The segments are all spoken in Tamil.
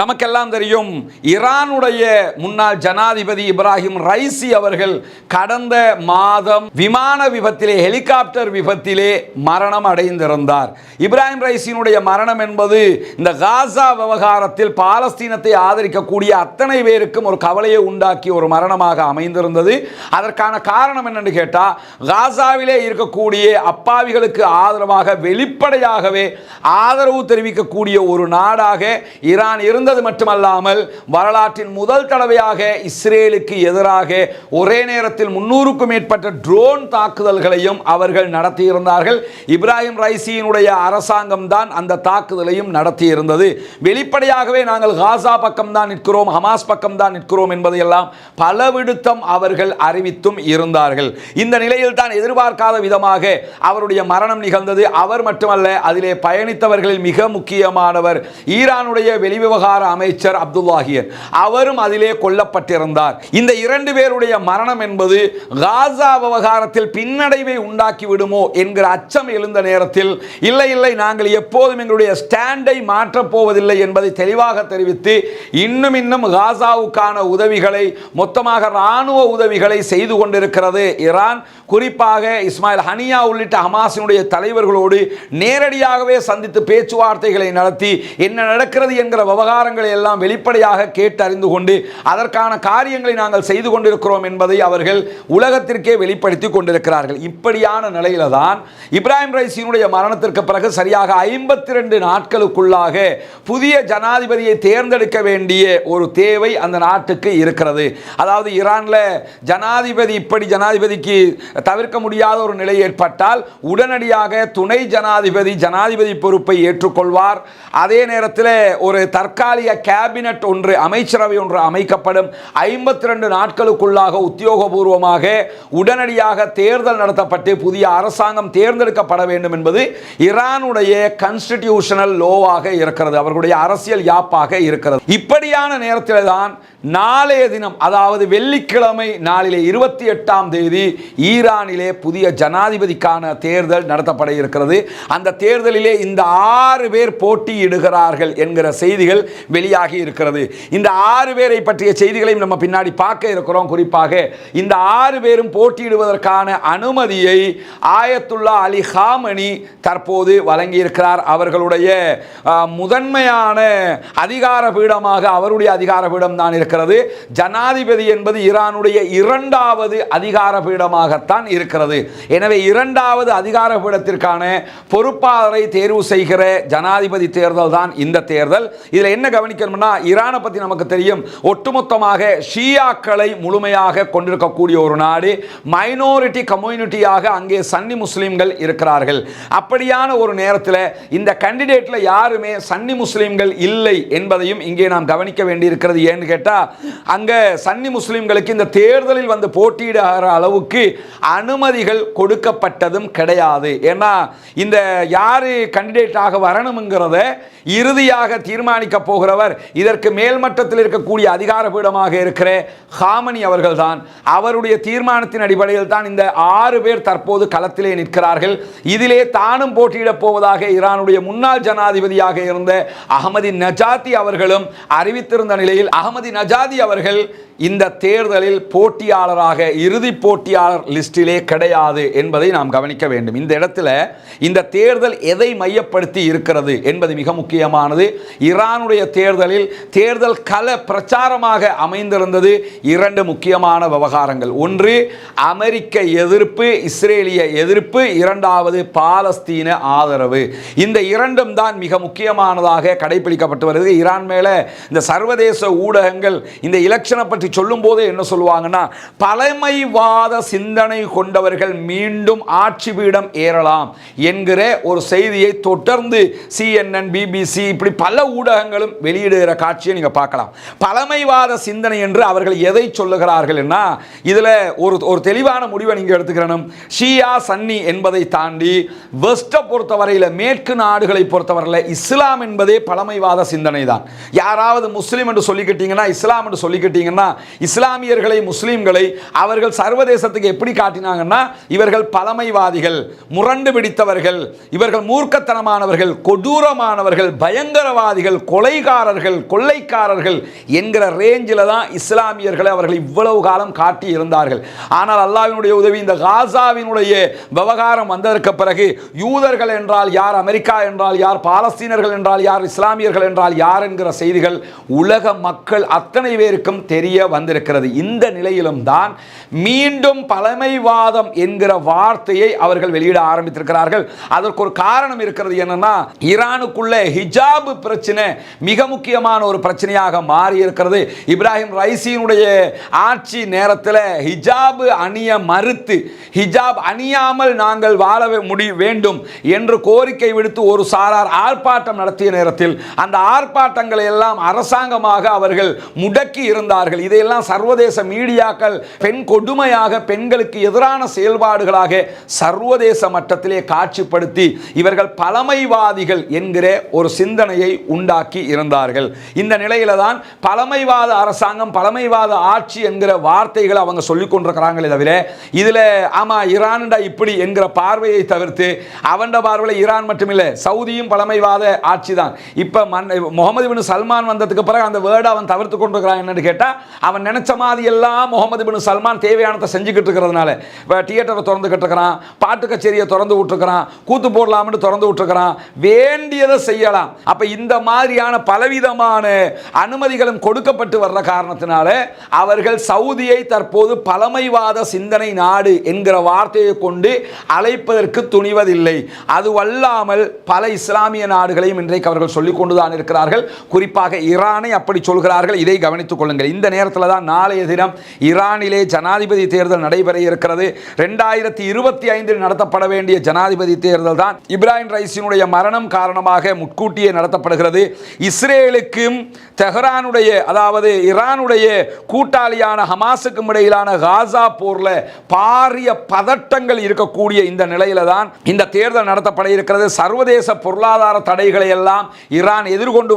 நமக்கெல்லாம் தெரியும் ஈரானுடைய முன்னாள் ஜனாதிபதி இப்ராஹிம் ரைசி அவர்கள் கடந்த மாதம் விமான விபத்திலே ஹெலிகாப்டர் விபத்திலே மரணம் அடைந்திருந்தார். இப்ராஹிம் ரைசியினுடைய மரணம் என்பது இந்த காசா விவகாரத்தில் பாலஸ்தீனத்தை ஆதரிக்கக்கூடிய அத்தனை பேருக்கும் ஒரு கவலையை உண்டாக்கிய ஒரு மரணமாக அமைந்திருந்தது. அதற்கான காரணம் என்னென்னு கேட்டால் காசாவிலே இருக்கக்கூடிய அப்பாவிகளுக்கு ஆதரவாக வெளிப்படையாகவே ஆதரவு தெரிவிக்கக்கூடிய ஒரு நாடாக ஈரான் இருந்தது மட்டுமல்லாமல் வரலாற்றின் முதல் தடவையாக இஸ்ரேலுக்கு எதிராக ஒரே நேரத்தில் முன்னூறுக்கும் மேற்பட்ட ட்ரோன் தாக்குதல்களையும் அவர்கள் நடத்தியிருந்தார்கள். இப்ராஹிம் ரைசியினுடைய அரசாங்கம் தான் அந்த தாக்குதலையும் நடத்தியிருந்தது. வெளிப்படையாகவே நாங்கள் காசா பக்கம் தான் நிற்கிறோம் ஹமாஸ் பக்கம் தான் நிற்கிறோம் என்பதையெல்லாம் பலவிடுத்தம் அவர்கள் அறிவித்தும் இருந்தார்கள். இந்த நிலையில் தான் எதிர்பார்க்காத விதமாக அவருடைய மரணம் நிகழ்ந்தது. அவர் மட்டுமல்ல அதிலே பயணித்தவர்களில் மிக முக்கியமானவர். ஈரானுடைய வெளிவிவகார அமைச்சர் அப்துல்லாஹியன். அவரும் அதிலே கொல்லப்பட்டிருந்தார். இந்த இரண்டு பேருடைய மரணம் என்பது காசா விவகாரத்தில் பின்னடைவை உண்டாக்கி விடுமோ என்கிற அச்சம் எழுந்த நேரத்தில் இல்லை இல்லை நாங்கள் எப்போதும் எங்களுடைய ஸ்டாண்டை மாற்றப் போவதில்லை என்பதை தெளிவாக தெரிவித்து இன்னும் இன்னும் காசாவுக்கான உதவிகளை மொத்தமாக இராணுவ உதவிகளை செய்து கொண்டிருக்கிறது ஈரான் குறிப்பாக இஸ்மாயில் ஹனியா உள்ளிட்ட ஹமாஸினுடைய தலைவர்களோடு நேரடியாகவே சந்தித்து பேச்சுவார்த்தைகளை நடத்தி என்ன நடக்கிறது என்கிற விவகாரங்களை எல்லாம் வெளிப்படையாக கேட்டு அறிந்து கொண்டு அதற்கான காரியங்களை நாங்கள் செய்து கொண்டிருக்கிறோம் என்பதை அவர்கள் உலகத்திற்கே வெளிப்படுத்தி கொண்டிருக்கிறார்கள். இப்படியான நிலையில தான் இப்ராஹிம் ரைசியினுடைய மரணத்திற்கு பிறகு சரியாக ஐம்பத்தி ரெண்டு நாட்களுக்குள்ளாக புதிய ஜனாதிபதியை தேர்ந்தெடுக்க வேண்டிய ஒரு தேவை அந்த நாட்டுக்கு இருக்கிறது. அதாவது ஈரான்ல ஜனாதிபதி இப்படி ஜனாதிபதிக்கு தவிர்க்க முடியாத ஒரு நிலை ஏற்பட்டால் உடனடியாக துணை ஜனாதிபதி ஜனாதிபதி பொறுப்பை ஏற்றுக்கொள்வார். அதே நேரத்தில் ஒரு தற்கால தற்காலிக கேபினட் ஒன்று அமைச்சரவை ஒன்று அமைக்கப்படும். ஐம்பத்தி ரெண்டு நாட்களுக்குள்ளாக உத்தியோகபூர்வமாக உடனடியாக தேர்தல் நடத்தப்பட்டு புதிய அரசாங்கம் தேர்ந்தெடுக்கப்பட வேண்டும் என்பது ஈரானுடைய கன்ஸ்டிடியூஷனல் லோவாக இருக்கிறது. அவர்களுடைய அரசியல் யாப்பாக இருக்கிறது. இப்படியான நேரத்தில் தான் நாளைய தினம் அதாவது வெள்ளிக்கிழமை நாளிலே இருபத்தி எட்டாம் தேதி ஈரானிலே புதிய ஜனாதிபதிக்கான தேர்தல் நடத்தப்பட இருக்கிறது. அந்த தேர்தலிலே இந்த ஆறு பேர் போட்டியிடுகிறார்கள் என்கிற செய்திகள் வெளியாகி இருக்கிறது. இந்த ஆறு பேரை பற்றிய செய்திகளையும் நம்ம பின்னாடி பார்க்க இருக்கிறோம். குறிப்பாக இந்த ஆறு பேரும் போட்டியிடுவதற்கான அனுமதியை ஆயத்துல்லா அலி ஹாமணி தற்போது வழங்கியிருக்கிறார். அவர்களுடைய முதன்மையான அதிகார பீடமாக அவருடைய அதிகார பீடம் தான் இருக்கிறது. ஜனாதிபதி என்பது ஈரானுடைய இரண்டாவது அதிகார பீடமாகத்தான் இருக்கிறது. எனவே இரண்டாவது அதிகார பீடத்திற்கான பொறுப்பாளரை தேர்வு செய்கிற ஜனாதிபதி தேர்தல் தான் இந்த தேர்தல். இதில் என்ன கவனிக்கணும்னா ஈரானை பற்றி நமக்கு தெரியும். ஒட்டுமொத்தமாக ஷியாக்களை முழுமையாக கொண்டிருக்கக்கூடிய ஒரு நாடு. மைனாரிட்டி கம்யூனிட்டியாக அங்கே சன்னி முஸ்லீம்கள் இருக்கிறார்கள். அப்படியான ஒரு நேரத்தில் இந்த கேண்டிடேட்ல யாருமே சன்னி முஸ்லீம்கள் இல்லை என்பதையும் இங்கே நாம் கவனிக்க வேண்டியிருக்கிறது ஏன்னு கேட்டால் அங்கே சன்னி முஸ்லீம்களுக்கு இந்த தேர்தலில் வந்து போட்டியிடுகிற அளவுக்கு அனுமதிகள் கொடுக்கப்பட்டதும் கிடையாது. ஏன்னா இந்த யாரு கண்டிடேட்டாக வரணுங்கிறத இறுதியாக தீர்மானிக்க போகிறவர் இதற்கு மேல்மட்டத்தில் இருக்கக்கூடிய அதிகார பீடமாக இருக்கிற ஹாமனி அவர்கள்தான். அவருடைய தீர்மானத்தின் அடிப்படையில் தான் இந்த ஆறு பேர் தற்போது களத்திலே நிற்கிறார்கள். இதிலே தானும் போட்டியிடப் போவதாக ஈரானுடைய முன்னாள் ஜனாதிபதியாக இருந்த அகமதி நஜாத்தி அவர்களும் அறிவித்திருந்த நிலையில் அகமதி நஜாதி அவர்கள் இந்த தேர்தலில் போட்டியாளராக இறுதி போட்டியாளர் லிஸ்டிலே கிடையாது என்பதை நாம் கவனிக்க வேண்டும். இந்த இடத்துல இந்த தேர்தல் எதை மையப்படுத்தி இருக்கிறது என்பது மிக முக்கியமானது. ஈரானுடைய தேர்தலில் தேர்தல் கல பிரச்சாரமாக அமைந்திருந்தது இரண்டு முக்கியமான விவகாரங்கள். ஒன்று அமெரிக்க எதிர்ப்பு இஸ்ரேலிய எதிர்ப்பு. இரண்டாவது பாலஸ்தீன ஆதரவு. இந்த இரண்டும் தான் மிக முக்கியமானதாக கடைபிடிக்கப்பட்டு வருது ஈரான் மேலே இந்த சர்வதேச ஊடகங்கள் இந்த இலக்ஷனை பற்றி சொல்லும் போது என்ன சொல்லுவாங்கன்னா பழமைவாத சிந்தனை கொண்டவர்கள் மீண்டும் ஆட்சி பீடம் ஏறலாம் என்கிற ஒரு செய்தியை தொடர்ந்து சிஎன்என் பிபிசி இப்படி பல ஊடகங்களும் வெளியிடுகிற காட்சியை நீங்கள் பார்க்கலாம். பழமைவாத சிந்தனை என்று அவர்கள் எதை சொல்லுகிறார்கள் என்ன ஒரு ஒரு தெளிவான முடிவை நீங்கள் எடுத்துக்கிறணும். ஷியா சன்னி என்பதை தாண்டி வெஸ்ட்டை பொறுத்தவரையில் மேற்கு நாடுகளை பொறுத்தவரையில் இஸ்லாம் என்பதே பழமைவாத சிந்தனை தான் யாராவது முஸ்லீம் என்று சொல்லிக்கிட்டீங்கன்னா இஸ்லாம் என்று சொல்லிக்கிட்டீங்கன்னா இஸ்லாமியர்களை முஸ்லீம்களை அவர்கள் சர்வதேசத்துக்கு எப்படி காட்டினாங்கன்னா இவர்கள் பழமைவாதிகள் முரண்டு பிடித்தவர்கள் இவர்கள் மூர்க்கத்தனமானவர்கள் கொடூரமானவர்கள் பயங்கரவாதிகள் கொலைகாரர்கள் கொள்ளைக்காரர்கள் என்கிற ரேஞ்சில் தான் இஸ்லாமியர்களை அவர்கள் இவ்வளவு காலம் காட்டி இருந்தார்கள். ஆனால் அல்லாவினுடைய உதவி இந்த காசாவினுடைய விவகாரம் வந்ததற்கு பிறகு யூதர்கள் என்றால் யார் அமெரிக்கா என்றால் யார் பாலஸ்தீனர்கள் என்றால் யார் இஸ்லாமியர்கள் என்றால் யார் என்கிற செய்திகள் உலக மக்கள் அத்தனை பேருக்கும் தெரிய வந்திருக்கிறது. இந்த நிலையிலும் தான் மீண்டும் பழமைவாதம் என்கிற வார்த்தையை அவர்கள் வெளியிட ஆரம்பித்திருக்கிறார்கள். அதற்கு ஒரு காரணம் இருக்கிறது என்னன்னா ஈரானுக்குள்ள ஹிஜாபு பிரச்சனை மிக முக்கியமான ஒரு பிரச்சனையாக மாறி இருக்கிறது இப்ராஹிம் ரைசியினுடைய ஆட்சி நேரத்தில் ஹிஜாபு அணிய மறுத்து ஹிஜாப் அணியாமல் நாங்கள் வாழ முடி வேண்டும் என்று கோரிக்கை விடுத்து ஒரு சாரார் ஆர்ப்பாட்டம் நடத்திய நேரத்தில் அந்த ஆர்ப்பாட்டங்களை எல்லாம் அரசாங்கமாக அவர்கள் முடக்கி இருந்தார்கள். இது இதையெல்லாம் சர்வதேச மீடியாக்கள் பெண் கொடுமையாக பெண்களுக்கு எதிரான செயல்பாடுகளாக சர்வதேச மட்டத்திலே காட்சிப்படுத்தி இவர்கள் பழமைவாதிகள் என்கிற ஒரு சிந்தனையை உண்டாக்கி இருந்தார்கள். இந்த நிலையில தான் பழமைவாத அரசாங்கம் பழமைவாத ஆட்சி என்கிற வார்த்தைகளை அவங்க சொல்லிக் கொண்டிருக்கிறாங்களே தவிர இதுல ஆமா ஈரான்டா இப்படி என்கிற பார்வையை தவிர்த்து அவன்ட பார்வையில் ஈரான் மட்டுமில்லை சவுதியும் பழமைவாத ஆட்சி தான் இப்போ மன் முகமது பின் சல்மான் வந்ததுக்கு பிறகு அந்த வேர்டை அவன் தவிர்த்து கொண்டிருக்கிறான் என்னன்னு கேட்டால் அவன் நினைச்ச மாதிரி எல்லாம் முகமது பின் சல்மான் தேவையானதை செஞ்சுக்கிட்டு இருக்கிறதுனால இப்போ தியேட்டரை திறந்துக்கிட்டு இருக்கிறான் பாட்டு கச்சேரியை திறந்து விட்டுருக்கிறான் கூத்து போடலாம்னு திறந்து விட்டுருக்கிறான் வேண்டியதை செய்யலாம். அப்போ இந்த மாதிரியான பலவிதமான அனுமதிகளும் கொடுக்கப்பட்டு வர்ற காரணத்தினால அவர்கள் சவுதியை தற்போது பழமைவாத சிந்தனை நாடு என்கிற வார்த்தையை கொண்டு அழைப்பதற்கு துணிவதில்லை. அதுவல்லாமல் பல இஸ்லாமிய நாடுகளையும் இன்றைக்கு அவர்கள் சொல்லிக் கொண்டுதான் இருக்கிறார்கள். குறிப்பாக ஈரானை அப்படி சொல்கிறார்கள். இதை கவனித்துக் கொள்ளுங்கள். இந்த நேரத்தில் தான் நாளைய தினம் ஈரானிலே ஜனாதிபதி தேர்தல் நடைபெற இருக்கிறது. ரெண்டாயிரத்தி இருபத்தி ஐந்தில் நடத்தப்பட வேண்டிய ஜனாதிபதி தேர்தல் தான் இப்ராஹிம் ரைசினுடைய மரணம் காரணமாக முட்கூட்டியே நடத்தப்படுகிறது. இஸ்ரேலுக்கும் தெஹரானுடைய அதாவது ஈரானுடைய கூட்டாளியான ஹமாஸுக்கும் இடையிலான காசா போரில் பாரிய பதட்டங்கள் இருக்கக்கூடிய இந்த நிலையில தான் இந்த தேர்தல் நடத்தப்பட இருக்கிறது. சர்வதேச பொருளாதார தடைகளை எல்லாம் ஈரான் எதிர்கொண்டு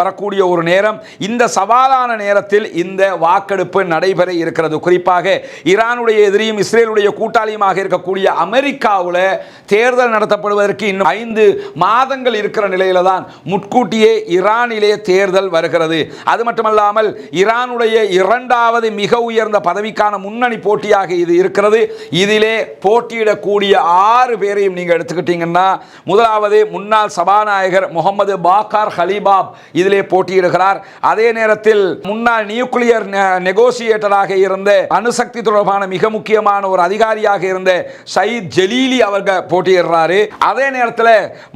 வரக்கூடிய ஒரு நேரம். இந்த சவாலான நேரத்தில் இந்த வாக்கெடுப்பு நடைபெற இருக்கிறது. குறிப்பாக ஈரானுடைய எதிரியும் இஸ்ரேலுடைய கூட்டாளியுமாக இருக்கக்கூடிய அமெரிக்காவில் தேர்தல் நடத்தப்படுவதற்கு இன்னும் ஐந்து மாதங்கள் இருக்கிற நிலையில தான் முட்கூட்டியே ஈரானிலே தேர்தல் வருகிறது. அது மட்டுமல்லாமல் ஈரானுடைய இரண்டாவது மிக உயர்ந்த பதவிக்கான முன்னணி போட்டியாக இது இருக்கிறது. இதிலே போட்டியிடக்கூடிய ஆறு பேரையும் நீங்கள் எடுத்துக்கிட்டீங்கன்னா முதலாவது முன்னாள் சபாநாயகர் முகமது பாக்கார் ஹலிபாப் இதிலே போட்டியிடுகிறார். அதே நேரத்தில் முன்னாள் நியூக்ளியர் நெகோசியேட்டராக இருந்த அணுசக்தி தொடர்பான மிக முக்கியமான ஒரு அதிகாரியாக இருந்த சயீத் ஜலீலி அவர்கள் போட்டியிடுறாரு. அதே நேரத்தில்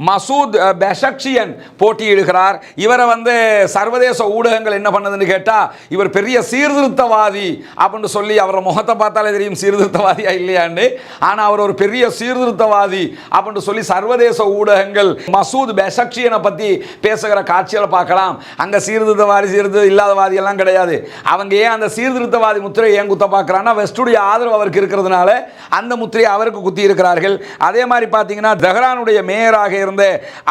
மசூத் பெஷக்ஷியன் போட்டியிடுகிறார். இவரை வந்து சர்வதேச ஊடகங்கள் என்ன பண்ணதுன்னு கேட்டால் இவர் பெரிய சீர்திருத்தவாதி அப்படின்னு சொல்லி அவரை முகத்தை பார்த்தாலே தெரியும் சீர்திருத்தவாதியா இல்லையான்னு. ஆனால் அவர் ஒரு பெரிய சீர்திருத்தவாதி அப்படின்னு சொல்லி சர்வதேச ஊடகங்கள் மசூத் பெஷக்ஷியனை பற்றி பேசுகிற காட்சிகளை பார்க்கலாம். அங்கே சீர்திருத்தவாதி சீர்திருத்த இல்லாதவாதி எல்லாம் கிடையாது. அவங்க ஏன் அந்த சீர்திருத்தவாதி முத்திரை ஏன் குத்த பார்க்கறான்னா வெஸ்டுடைய ஆதரவு அவருக்கு இருக்கிறதுனால அந்த முத்திரையை அவருக்கு குத்தி இருக்கிறார்கள். அதே மாதிரி பார்த்தீங்கன்னா தெஹ்ரானுடைய மேயராக இருந்த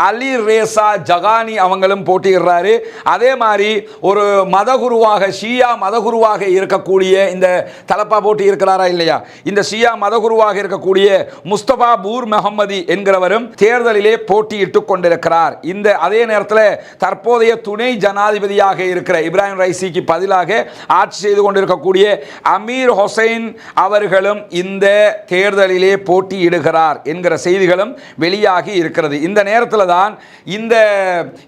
அலி ரேசா ஜகானி அவங்களும் போட்டியிடுறாரு. அதே மாதிரி ஒரு மதகுருவாக ஷியா மதகுருவாக இருக்கக்கூடிய இந்த தலப்பா போட்டி இருக்கிறாரா இல்லையா? இந்த ஷியா மதகுருவாக இருக்கக்கூடிய முஸ்தபா பூர் மெஹம்மதி என்கிறவரும் தேர்தலிலே போட்டியிட்டு கொண்டிருக்கிறார். இந்த அதே நேரத்தில் தற்போதைய துணை ஜனாதிபதியாக இருக்கிற இப்ராஹிம் ரைசிக்கு பதிலாக ஆட்சி செய்து கொண்டிருக்கக்கூடிய அமீர் ஹொசைன் அவர்களும் இந்த தேர்தலிலே போட்டியிடுகிறார் என்கிற செய்திகளும் வெளியாகி இருக்கிறது. இந்த நேரத்தில் தான் இந்த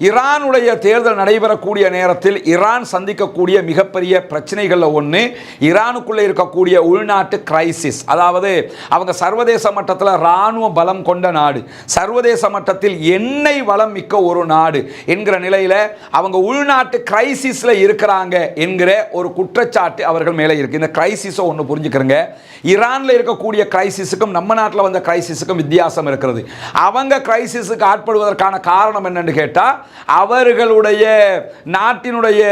ஈரானுடைய தேர்தல் நடைபெறக்கூடிய நேரத்தில் ஈரான் சந்திக்கக்கூடிய மிகப்பெரிய பிரச்சனைகளில் ஒன்று ஈரானுக்குள்ளே இருக்கக்கூடிய உள்நாட்டு கிரைசிஸ் அதாவது அவங்க சர்வதேச மட்டத்தில் இராணுவ பலம் கொண்ட நாடு. சர்வதேச மட்டத்தில் எண்ணெய் வளம் மிக்க ஒரு நாடு என்கிற நிலையில் அவங்க உள்நாட்டு கிரைசிஸில் இருக்கிறாங்க என்கிற ஒரு குற்றச்சாட்டு அவர்கள் மேலே இருக்குது இந்த கிரைசிஸை ஒன்று புரிஞ்சுக்கிறங்க. ஈரானில் இருக்கக்கூடிய கிரைசிஸுக்கும் நம்ம நாட்டில் வந்த கிரைசிஸுக்கும் வித்தியாசம் இருக்கிறது. அவங்க கிரைசிஸுக்கு ஆட்படுவதற்கான காரணம் என்னன்னு கேட்டால் அவர்களுடைய நாட்டினுடைய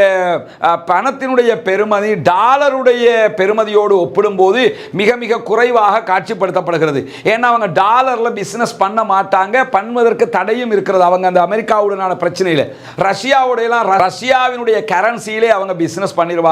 பணத்தினுடைய பெருமதி டாலருடைய பெருமதியோடு ஒப்பிடும்போது மிக மிக குறைவாக காட்சிப்படுத்தப்படுகிறது. ஏன்னா அவங்க டாலரில் பிஸ்னஸ் பண்ண மாட்டாங்க. பண்ணுவதற்கு தடையும் இருக்கிறது. அவங்க அந்த அமெரிக்காவுடனான பிரச்சனையில். ரஷ்யாவுடையலாம் ரஷ்யாவினுடைய கரன்சியிலே அவங்க பிஸ்னஸ் பண்ணிடுவாங்க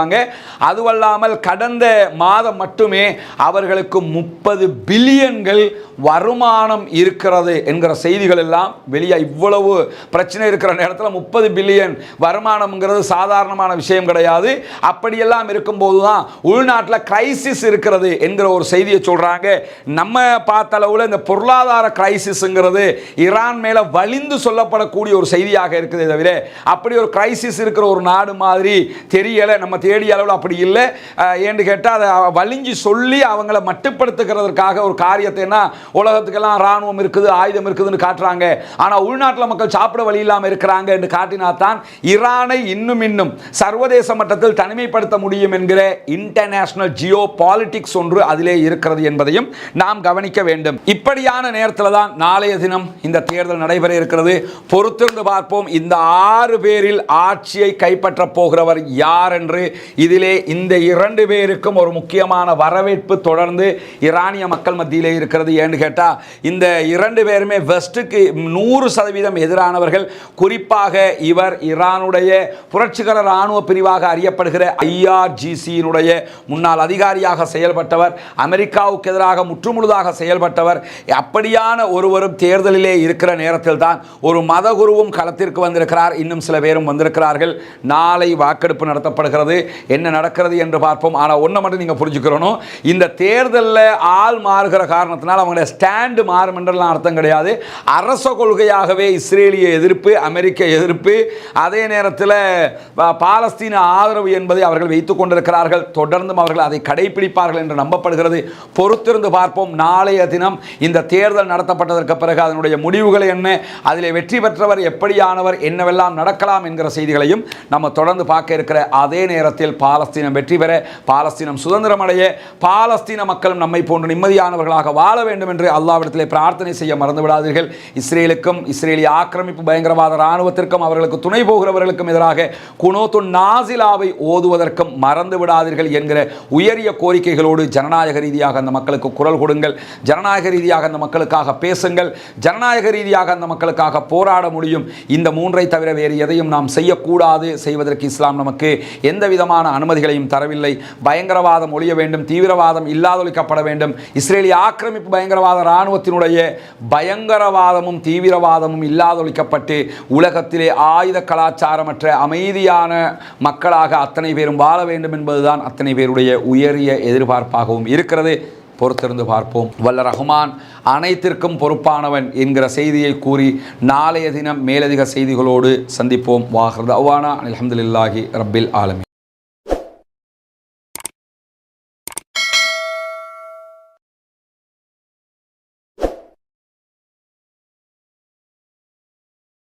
அதுவல்லாமல் கடந்த மாதம் மட்டுமே அவர்களுக்கு முப்பது பில்லியன்கள் வருமானம் இருக்கிறது என்கிற செய்திகள் எல்லாம் வெளியே இவ்வளவு பிரச்சனை இருக்கிற நேரத்தில் முப்பது பில்லியன் வருமானம்ங்கிறது சாதாரணமான விஷயம் கிடையாது. அப்படியெல்லாம் இருக்கும்போது தான் உள்நாட்டில் கிரைசிஸ் இருக்கிறது என்கிற ஒரு செய்தியை சொல்கிறாங்க நம்ம பார்த்த அளவில் இந்த பொருளாதார கிரைசிஸ்ங்கிறது ஈரான் மேலே வலிந்து சொல்லப்படக்கூடிய ஒரு செய்தியாக இருக்குதே தவிர அப்படி ஒரு கிரைசிஸ் இருக்கிற ஒரு நாடு மாதிரி தெரியலை. நம்ம தேடிய அளவில் அப்படி இல்லை. ஏன்னு கேட்டால் அதை வலிஞ்சு சொல்லி அவங்கள மட்டுப்படுத்துகிறதற்காக ஒரு காரியத்தைன்னா உலகத்துக்கெல்லாம் ராணுவம் இருக்குது ஆயுதம் இருக்குதுன்னு காட்டுறாங்க. ஆனால் உள்நாட்டில் மக்கள் சாப்பிட வழி இல்லாமல் இருக்கிறாங்க என்று காட்டினால்தான் ஈரானை இன்னும் இன்னும் சர்வதேச மட்டத்தில் தனிமைப்படுத்த முடியும் என்கிற இன்டர்நேஷனல் ஜியோ பாலிட்டிக்ஸ் ஒன்று அதிலே இருக்கிறது என்பதையும் நாம் கவனிக்க வேண்டும். இப்படியான நேரத்தில் தான் நாளைய தினம் இந்த தேர்தல் நடைபெற இருக்கிறது. பொறுத்திருந்து பார்ப்போம். இந்த ஆறு பேரில் ஆட்சியை கைப்பற்றப் போகிறவர் யார் என்று இதிலே இந்த இரண்டு பேருக்கும் ஒரு முக்கியமான வரவேற்பு தொடர்ந்து ஈரானிய மக்கள் மத்தியிலே இருக்கிறது. ஏன்னு கேட்டால் இந்த இரண்டு பேருமே வெஸ்ட்டுக்கு நூறு சதவீதம் எதிரானவர்கள். குறிப்பாக இவர் ஈரானுடைய புரட்சிகர இராணுவ பிரிவாக அறியப்படுகிற ஐஆர்ஜிசியினுடைய முன்னாள் அதிகாரியாக செயல்பட்டவர் அமெரிக்காவுக்கு எதிராக முற்றுமுழுதாக செயல்பட்டவர். அப்படியான ஒருவரும் தேர்தலிலே இருக்கிற நேரத்தில் தான் ஒரு மதகுருவும் களத்திற்கு வந்திருக்கிறார். இன்னும் சில பேரும் வந்திருக்கிறார்கள். நாளை வாக்கெடுப்பு நடத்தப்படுகிறது. என்ன நடக்கிறது என்று பார்ப்போம். ஆனால் ஒன்றை மட்டும் நீங்கள் புரிஞ்சுக்கிறணும். இந்த தேர்தலில் ஆள் மாறுகிற காரணத்தினால் அவங்களுடைய ஸ்டாண்டு மாறும் என்றெல்லாம் அர்த்தம் கிடையாது. அரச கொள்கையாகவே இஸ்ரேலிய எதிர்ப்பு அமெரிக்க எதிர்ப்பு அதே நேரத்தில் பாலஸ்தீன ஆதரவு என்பதை அவர்கள் வைத்துக் கொண்டிருக்கிறார்கள். தொடர்ந்தும் அவர்கள் அதை கடைபிடிப்பார்கள் என்று நம்பப்படுகிறது. பொறுத்திருந்து பார்ப்போம். நாளைய தினம் இந்த தேர்தல் நடத்தப்பட்டதற்கு பிறகு அதனுடைய முடிவுகள் என்ன அதில் வெற்றி பெற்றவர் எப்படியானவர் என்னவெல்லாம் நடக்கலாம் என்கிற செய்திகளையும் நம்ம தொடர்ந்து பார்க்க இருக்கிற அதே நேரத்தில் பாலஸ்தீனம் வெற்றி பெற பாலஸ்தீனம் சுதந்திரம் அடைய பாலஸ்தீன மக்களும் நம்மை போன்று நிம்மதியானவர்களாக வாழ வேண்டும் என்று அல்லாவிடத்திலே பிரார்த்தனை செய்ய மறந்துவிடாதீர்கள். இஸ்ரேலுக்கும் இஸ்ரேலிய ஆக்கிரமிப்பு பயங்கரவாத இராணுவத்திற்கும் அவர்களுக்கு துணை போகிறவர்களுக்கும் எதிராக குனோத்து நாசிலாவை ஓதுவதற்கும் மறந்து விடாதீர்கள் என்கிற உயரிய கோரிக்கைகளோடு ஜனநாயக ரீதியாக அந்த மக்களுக்கு குரல் கொடுங்கள். ஜனநாயக ரீதியாக அந்த மக்களுக்காக பேசுங்கள். ஜனநாயக ரீதியாக அந்த மக்களுக்காக போராட முடியும். இந்த மூன்றை தவிர வேறு எதையும் நாம் செய்யக்கூடாது. செய்வதற்கு இஸ்லாம் நமக்கு எந்த விதமான அனுமதிகளையும் தரவில்லை. பயங்கரவாதம் ஒழிய வேண்டும் தீவிரவாதம் இல்லாதொழிக்கப்பட வேண்டும். இஸ்ரேலிய ஆக்கிரமிப்பு பயங்கரவாத இராணுவத்தினுடைய பயங்கரவாதமும் தீவிரவாதமும் இல்லாதொழிக்கப்பட்டு உலகத்திலே ஆயுத கலாச்சாரமற்ற அமைதியான மக்களாக அத்தனை பேரும் வாழ வேண்டும் என்பதுதான் அத்தனை பேருடைய உயரிய எதிர்பார்ப்பாகவும் இருக்கிறது. பொறுத்திருந்து பார்ப்போம். வல்ல ரஹ்மான் அனைத்திற்கும் பொறுப்பானவன் என்கிற செய்தியை கூறி நாளைய தினம் மேலதிக செய்திகளோடு சந்திப்போம். வாஹ்ரத் அவானா அலமதுல்லாஹி ரப்பில் ஆலமி